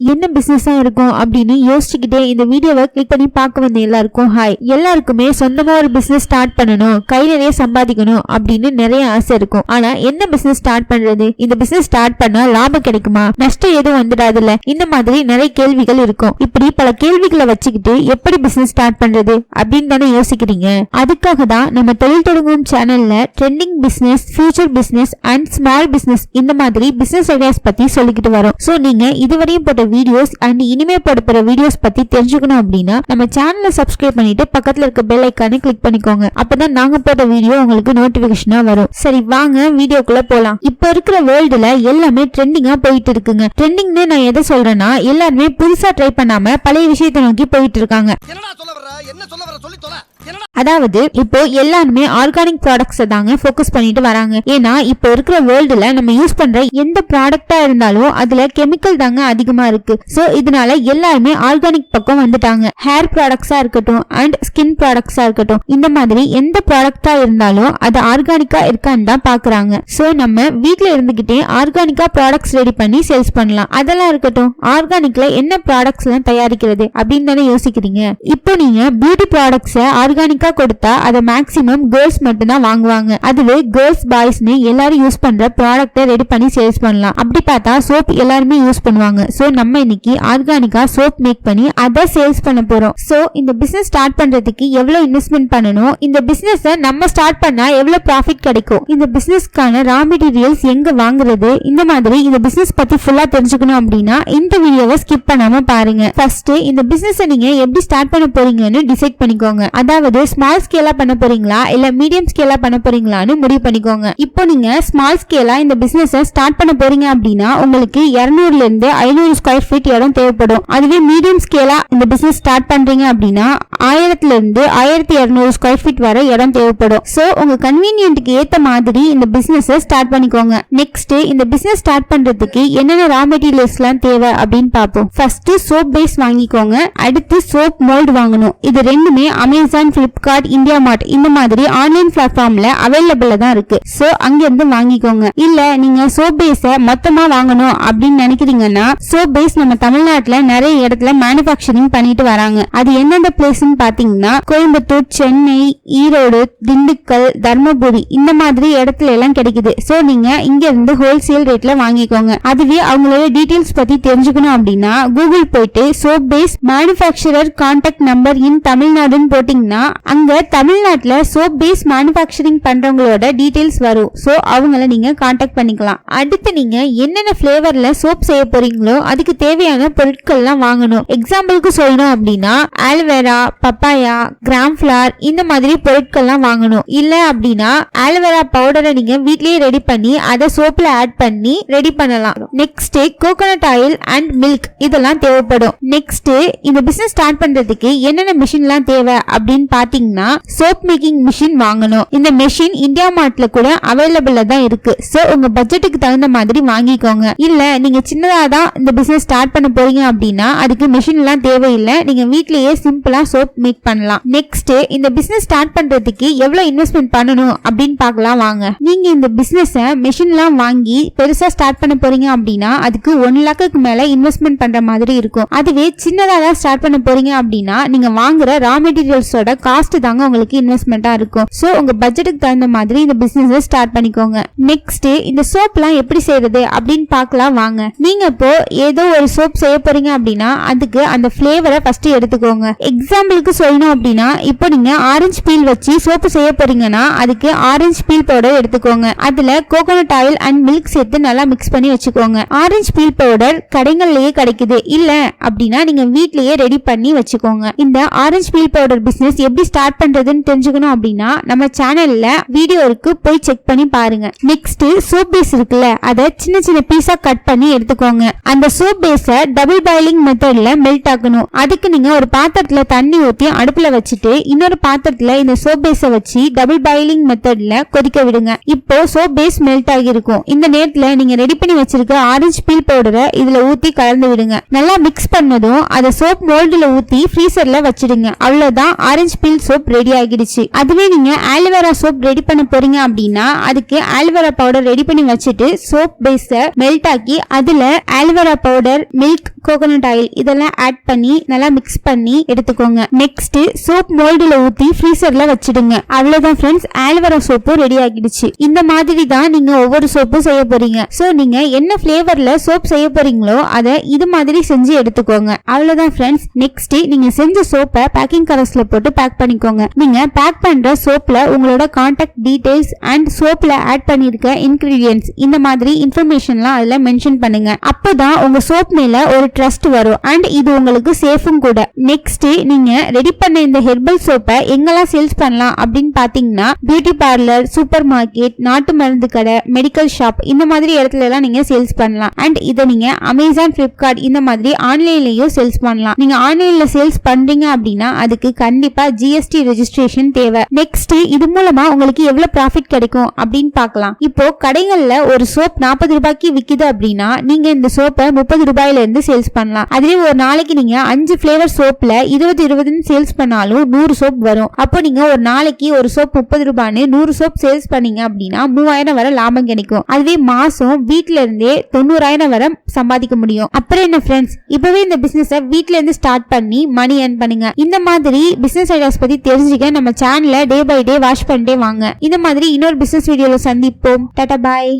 என்ன பிசினஸா இருக்கும் அப்படின்னு யோசிச்சுக்கிட்டே இந்த வீடியோவை கிளிக் பண்ணி பார்க்க வந்த எல்லாருக்கும் ஹாய் எல்லாருக்குமே சொந்தமா ஒரு பிசினஸ் ஸ்டார்ட் பண்ணணும் கை நிறைய சம்பாதிக்கணும் அப்படின்னு நிறைய ஆசை இருக்கும். ஆனா என்ன பிசினஸ் ஸ்டார்ட் பண்றது? இந்த பிசினஸ் ஸ்டார்ட் பண்ணா லாபம் கிடைக்குமா? நஷ்டம் எதுவும் வந்துடாதுல்ல? இந்த மாதிரி நிறைய கேள்விகள் இருக்கும். இப்படி பல கேள்விகளை வச்சுக்கிட்டு எப்படி பிசினஸ் ஸ்டார்ட் பண்றது அப்படின்னு தானே யோசிக்கிறீங்க? அதுக்காக தான் நம்ம தொழில் தொடங்கும் சேனல்ல trending business future business and small business இந்த மாதிரி பிசினஸ் ஐடியாஸ் பத்தி சொல்லிக்கிட்டு வரோம். சோ நீங்க இதுவரையும் போட்ட வீடியோஸ் அண்ட் இனிமே வீடியோஸ் பத்தி தெரிஞ்சுக்கணும் அப்படின்னா நம்ம சேனலை சப்ஸ்கிரைப் பண்ணிட்டு பக்கத்துல இருக்க பெல் ஐக்கானை கிளிக் பண்ணிக்கோங்க. அப்பதான் நாங்க போட்ட வீடியோ உங்களுக்கு நோட்டிபிகேஷனா வரும். சரி வாங்க வீடியோக்குள்ள போலாம். இப்ப இருக்கிற வேர்ல்டுல எல்லாமே ட்ரெண்டிங்கா போயிட்டு இருக்குங்க. ட்ரெண்டிங்னு நான் எதை சொல்றேன்னா எல்லாருமே புதுசா ட்ரை பண்ணாம பழைய விஷயத்தை நோக்கி போயிட்டு இருக்காங்க. என்ன சொல்ல வர்ற? என்ன சொல்ல வர்ற? சொல்லி தொலை. அதாவது இப்போ எல்லாருமே ஆர்கானிக் ப்ராடக்ட்ஸ் தாங்க ஃபோக்கஸ் பண்ணிட்டு வராங்க. ஏன்னா இப்போ இருக்கிற வேர்ல்டுல நம்ம யூஸ் பண்ற எந்த ப்ராடக்டா இருந்தாலும் அதுல கெமிக்கல் தாங்க அதிகமா இருக்கு. சோ இதனால எல்லாருமே ஆர்கானிக் பக்கம் வந்துட்டாங்க. ஹேர் ப்ராடக்ட்ஸா இருக்கட்டும் அண்ட் ஸ்கின் ப்ராடக்ட்ஸா இருக்கட்டும் இந்த மாதிரி எந்த ப்ராடக்டா இருந்தாலும் அது ஆர்கானிக்கா இருக்கான்னு தான் பாக்குறாங்க. சோ நம்ம வீட்டுல இருந்துகிட்டே ஆர்கானிக்கா ப்ராடக்ட்ஸ் ரெடி பண்ணி சேல்ஸ் பண்ணலாம். அதெல்லாம் இருக்கட்டும் ஆர்கானிக்ல என்ன ப்ராடக்ட்ஸ் எல்லாம் தயாரிக்கிறது அப்படின்னு தானே யோசிக்கிறீங்க? இப்போ நீங்க பியூட்டி ப்ராடக்ட்ஸை ஆர்கானிக்கா கொடுத்தா அதை மேக்ஸிமம் கேர்ள்ஸ் மட்டும்தான் வாங்குவாங்க. அதுவே கேர்ள்ஸ் பாய்ஸ்னு எல்லாரும் யூஸ் பண்ற ப்ராடக்ட்டை ரெடி பண்ணி சேல்ஸ் பண்ணலாம். அப்படி பார்த்தா சோப் எல்லாருமே யூஸ் பண்ணுவாங்க. சோ நம்ம இன்னைக்கு ஆர்கானிக்கா சோப் மேக் பண்ணி அதை சேல்ஸ் பண்ண போறோம். சோ இந்த பிசினஸ் ஸ்டார்ட் பண்றதுக்கு எவ்வளவு இன்வெஸ்ட்மெண்ட் பண்ணணும்? இந்த பிசினஸ் நம்ம ஸ்டார்ட் பண்ணா எவ்வளவு ப்ராஃபிட் கிடைக்கும்? இந்த பிசினஸ்க்கான ரா மெட்டீரியல்ஸ் எங்க வாங்குறது? இந்த மாதிரி இந்த பிசினஸ் பத்தி ஃபுல்லா தெரிஞ்சுக்கணும் அப்படின்னா இந்த வீடியோவை ஸ்கிப் பண்ணாம பாருங்க. ஃபர்ஸ்ட் இந்த பிசினஸ் நீங்க எப்படி ஸ்டார்ட் பண்ண போறீங்கன்னு டிசைட் பண்ணிக்கோங்க. அதாவது அதாவது ஸ்மால் ஸ்கேலா பண்ண போறீங்களா? இல்ல மீடியம் ஸ்கேலா பண்ண போறீங்களான்னு முடிவு பண்ணிக்கோங்க. இப்போ நீங்க ஸ்மால் ஸ்கேலா இந்த பிசினஸ் ஸ்டார்ட் பண்ண போறீங்க அப்படின்னா உங்களுக்கு 200 இருந்து ஐநூறு ஸ்கொயர் ஃபீட் இடம் தேவைப்படும். அதுவே மீடியம் ஸ்கேலா இந்த பிசினஸ் ஸ்டார்ட் பண்றீங்க அப்படின்னா ஆயிரத்துல இருந்து ஆயிரத்தி இருநூறு ஸ்கொயர் ஃபீட் வரை இடம் தேவைப்படும். சோ உங்க கன்வீனியன்ட்டுக்கு ஏத்த மாதிரி இந்த பிசினஸ் ஸ்டார்ட் பண்ணிக்கோங்க. நெக்ஸ்ட் இந்த பிசினஸ் ஸ்டார்ட் பண்றதுக்கு என்னென்ன ரா மெட்டீரியல்ஸ் எல்லாம் தேவை அப்படின்னு பார்ப்போம். ஃபர்ஸ்ட் சோப் பேஸ் வாங்கிக்கோங்க. அடுத்து சோப் மோல்டு வாங்கணும். இது ரெண்டுமே அமேசான் பிளிப்கார்ட் இந்தியா மார்ட் இந்த மாதிரி ஆன்லைன் பிளாட்ஃபார்ம்ல அவைலபிள் தான் இருக்கு. சோ அங்க இருந்து வாங்கிக்கோங்க. இல்ல நீங்க சோப் பேஸ மொத்தமா வாங்கணும் அப்படின்னு நினைக்கிறீங்கன்னா சோப் பேஸ் நம்ம தமிழ்நாட்டுல நிறைய இடத்துல மேனுஃபேக்சரிங் பண்ணிட்டு வராங்க. அது எந்தெந்த பிளேஸ்னு பாத்தீங்கன்னா கோயம்புத்தூர் சென்னை ஈரோடு திண்டுக்கல் தர்மபுரி இந்த மாதிரி இடத்துல எல்லாம் கிடைக்குது. சோ நீங்க இங்க இருந்து ஹோல்சேல் ரேட்ல வாங்கிக்கோங்க. அதுவே அவங்களோட டீடைல்ஸ் பத்தி தெரிஞ்சுக்கணும் அப்படின்னா கூகுள் போயிட்டு soap base manufacturer contact number in தமிழ்நாடுன்னு போட்டீங்கன்னா அங்க தமிழ்நாட்டில் சோப் பேஸ் மேனுஃபேக்சரிங் பண்றவங்களோட டீடைல்ஸ் வரும். ஸோ அவங்கள நீங்க கான்டாக்ட் பண்ணிக்கலாம். அடுத்து நீங்க என்னென்ன ஃபிளேவர்ல சோப் செய்ய போறீங்களோ அதுக்கு தேவையான பொருட்கள்லாம் வாங்கணும். எக்ஸாம்பிளுக்கு சொல்லணும் அப்படின்னா ஆல்வேரா பப்பாயா கிராம் ஃபிளார் இந்த மாதிரி பொருட்கள்லாம் வாங்கணும். இல்ல அப்படின்னா ஆல்வேரா பவுடரை நீங்க வீட்லயே ரெடி பண்ணி அதை சோப்ல ஆட் பண்ணி ரெடி பண்ணலாம். Next coconut oil and milk இதெல்லாம் தேவைப்படும். நெக்ஸ்ட் இந்த பிசினஸ் ஸ்டார்ட் பண்றதுக்கு என்னென்ன மிஷின்லாம் தேவை அப்படின்னு பாத்தீங்கன்னா சோப் மேக்கிங் மிஷின் வாங்கணும். இந்த மெஷின் இந்தியா மார்ட்ல கூட அவைலபிள்ல தான் இருக்கு. சோ உங்க பட்ஜெட்டுக்கு தகுந்த மாதிரி வாங்கிக்கோங்க. இல்ல நீங்க சின்னதா தான் இந்த பிசினஸ் ஸ்டார்ட் பண்ண போறீங்க அப்படின்னா அதுக்கு மிஷின் எல்லாம் தேவையில்லை. நீங்க வீட்லயே சிம்பிளா சோப் மேக் பண்ணலாம். நெக்ஸ்ட் இந்த பிசினஸ் ஸ்டார்ட் பண்றதுக்கு எவ்வளவு இன்வெஸ்ட்மெண்ட் பண்ணணும் அப்படின்னு பார்க்கலாம் வாங்க. நீங்க இந்த பிசினஸ் மெஷின்லாம் வாங்கி பெருசா ஸ்டார்ட் பண்ண போறீங்க அப்படின்னா அதுக்கு ஒன் லேக்குக்கு மேல இன்வெஸ்ட்மெண்ட் பண்ற மாதிரி இருக்கும். அதுவே சின்னதா தான் ஸ்டார்ட் பண்ண போறீங்க அப்படின்னா நீங்க வாங்குற ரா மெட்டீரியல்ஸோட காஸ்ட் தாங்க உங்களுக்கு இன்வெஸ்ட்மெண்ட்டா இருக்கும். சோ உங்க பட்ஜெட்டுக்கு தகுந்த மாதிரி இந்த பிசினஸ் ஸ்டார்ட் பண்ணிக்கோங்க. நெக்ஸ்ட் இந்த சோப்லாம் எப்படி செய்யறது அப்படின்னு பார்க்கலாம் வாங்க. நீங்க இப்போ ஏதோ ஒரு சோப் செய்ய போறீங்க அப்படின்னா அதுக்கு அந்த ஃபிளேவரை ஃபர்ஸ்ட் எடுத்துக்கோங்க. எக்ஸாம்பிளுக்கு சொல்லணும் அப்படின்னா இப்போ நீங்க ஆரஞ்சு பீல் வச்சு சோப்பு செய்ய போறீங்கன்னா அதுக்கு ஆரஞ்சு பீல் பவுடர் எடுத்துக்கோங்க. அதுல கோகோனட் ஆயில் அண்ட் மில்க் சேர்த்து நல்லா மிக்ஸ் பண்ணி வச்சுக்கோங்க. ஆரஞ்சு பீல் பவுடர் கடைகள்லயே கிடைக்குது. இல்ல அப்படின்னா நீங்க வீட்லயே ரெடி பண்ணி வச்சுக்கோங்க. இந்த ஆரஞ்சு பீல் பவுடர் பிசினஸ் எப்படி ஸ்டார்ட் பண்றதுன்னு தெரிஞ்சுக்கணும் அப்படின்னா நம்ம சேனல்ல வீடியோ இருக்கு போய் செக் பண்ணி பாருங்க. நெக்ஸ்ட் சோப் பேஸ் இருக்குல்ல அதை சின்ன சின்ன பீஸா கட் பண்ணி எடுத்துக்கோங்க. அந்த சோப் பேஸ டபுள் பாயிலிங் மெத்தட்ல மெல்ட் ஆக்கணும். அதுக்கு நீங்க ஒரு பாத்திரத்துல தண்ணி ஊத்தி அடுப்புல வச்சுட்டு இன்னொரு பாத்திரத்துல இந்த சோப் பேஸ வச்சு டபுள் பாயிலிங் மெத்தட்ல கொதிக்க விடுங்க. இப்போ சோப் பேஸ் மெல்ட் ஆகிருக்கும் இந்த நேரத்துல நீங்க ரெடி பண்ணி வச்சிருக்க ஆரஞ்சு பீல் பவுடரை இதுல ஊத்தி கலந்து விடுங்க. நல்லா மிக்ஸ் பண்ணதும் அதை சோப் மோல்டுல ஊத்தி ஃப்ரீசர்ல வச்சிடுங்க. அவ்வளவுதான். ஆரஞ்சு ஸ்பில் சோப் ரெடி ஆகிடுச்சு. அதுவே நீங்க ஆலோவேரா சோப் ரெடி பண்ண போறீங்க அப்படின்னா அதுக்கு ஆலோவேரா பவுடர் ரெடி பண்ணி வச்சுட்டு சோப் பேஸ மெல்ட் ஆக்கி அதுல aloe vera powder milk coconut oil இதெல்லாம் ஆட் பண்ணி நல்லா மிக்ஸ் பண்ணி எடுத்துக்கோங்க. நெக்ஸ்ட் சோப் மோல்டுல ஊத்தி ஃப்ரீசர்ல வச்சிடுங்க. அவ்வளவுதான் ஃப்ரெண்ட்ஸ் ஆலோவேரா சோப்பும் ரெடி ஆகிடுச்சு. இந்த மாதிரி தான் நீங்க ஒவ்வொரு சோப்பும் செய்ய போறீங்க. சோ நீங்க என்ன ஃபிளேவர்ல சோப் செய்ய போறீங்களோ அதை இது மாதிரி செஞ்சு எடுத்துக்கோங்க. அவ்வளவுதான் ஃப்ரெண்ட்ஸ் நெக்ஸ்ட் நீங்க செஞ்ச சோப்பை பேக்கிங் கவர்ஸ்ல போட்டு பேக் பண்ணிக்கோங்க. நீங்க பேக் பண்ற சோப்ல உங்களோட கான்டாக்ட் டீடைல்ஸ் அண்ட் சோப்ல ஆட் பண்ணிருக்க இன்கிரீடியன்ஸ் இந்த மாதிரி இன்ஃபர்மேஷன்லாம் அதுல மென்ஷன் பண்ணுங்க. அப்பதான் உங்க சோப் மேல ஒரு ட்ரஸ்ட் வரும் அண்ட் இது உங்களுக்கு சேஃபும் கூட. நெக்ஸ்ட் நீங்க ரெடி பண்ண இந்த ஹெர்பல் சோப்பை எங்கெல்லாம் சேல்ஸ் பண்ணலாம் அப்படின்னு பாத்தீங்கன்னா பியூட்டி பார்லர் சூப்பர் மார்க்கெட் நாட்டு மருந்து கடை மெடிக்கல் ஷாப் இந்த மாதிரி இடத்துல எல்லாம் நீங்க சேல்ஸ் பண்ணலாம். அண்ட் இதை நீங்க அமேசான் பிளிப்கார்ட் இந்த மாதிரி ஆன்லைன்லயும் சேல்ஸ் பண்ணலாம். நீங்க ஆன்லைன்ல சேல்ஸ் பண்றீங்க அப்படின்னா அதுக்கு கண்டிப்பா ஜிஎஸ்டி ரெஜிஸ்ட்ரேஷன் தேவை. நெக்ஸ்ட் இது மூலமா உங்களுக்கு எவ்வளவு ப்ராஃபிட் கிடைக்கும் அப்படின்னு பார்க்கலாம். இப்போ கடைகள்ல ஒரு சோப் நாற்பது ரூபாய்க்கு விக்குது அப்படின்னா நீங்க இந்த சோப்பை முப்பது ரூபாயில இருந்து சேல்ஸ் பண்ணலாம். அதுவே ஒரு நாளைக்கு நீங்க அஞ்சு பிளேவர் சோப்ல இருபது இருபதுன்னு சேல்ஸ் பண்ணாலும் நூறு சோப் வரும். அப்போ நீங்க ஒரு நாளைக்கு ஒரு சோப் முப்பது ரூபான்னு நூறு சோப் சேல்ஸ் பண்ணீங்க அப்படின்னா மூவாயிரம் வரை லாபம் கிடைக்கும். அதுவே மாசம் வீட்டுல இருந்தே தொண்ணூறாயிரம் வரை சம்பாதிக்க முடியும். அப்புறம் என்ன ஃப்ரெண்ட்ஸ் இப்பவே இந்த பிசினஸ் வீட்டுல இருந்து ஸ்டார்ட் பண்ணி மணி ஏர்ன் பண்ணுங்க. இந்த மாதிரி பிசினஸ் ஐடியாஸ் பத்தி தெரிஞ்சுக்க நம்ம சேனலை டே பை டே வாஷ் பண்ணிட்டே வாங்க. இந்த மாதிரி இன்னொரு பிசினஸ் வீடியோல சந்திப்போம். டாடா பாய்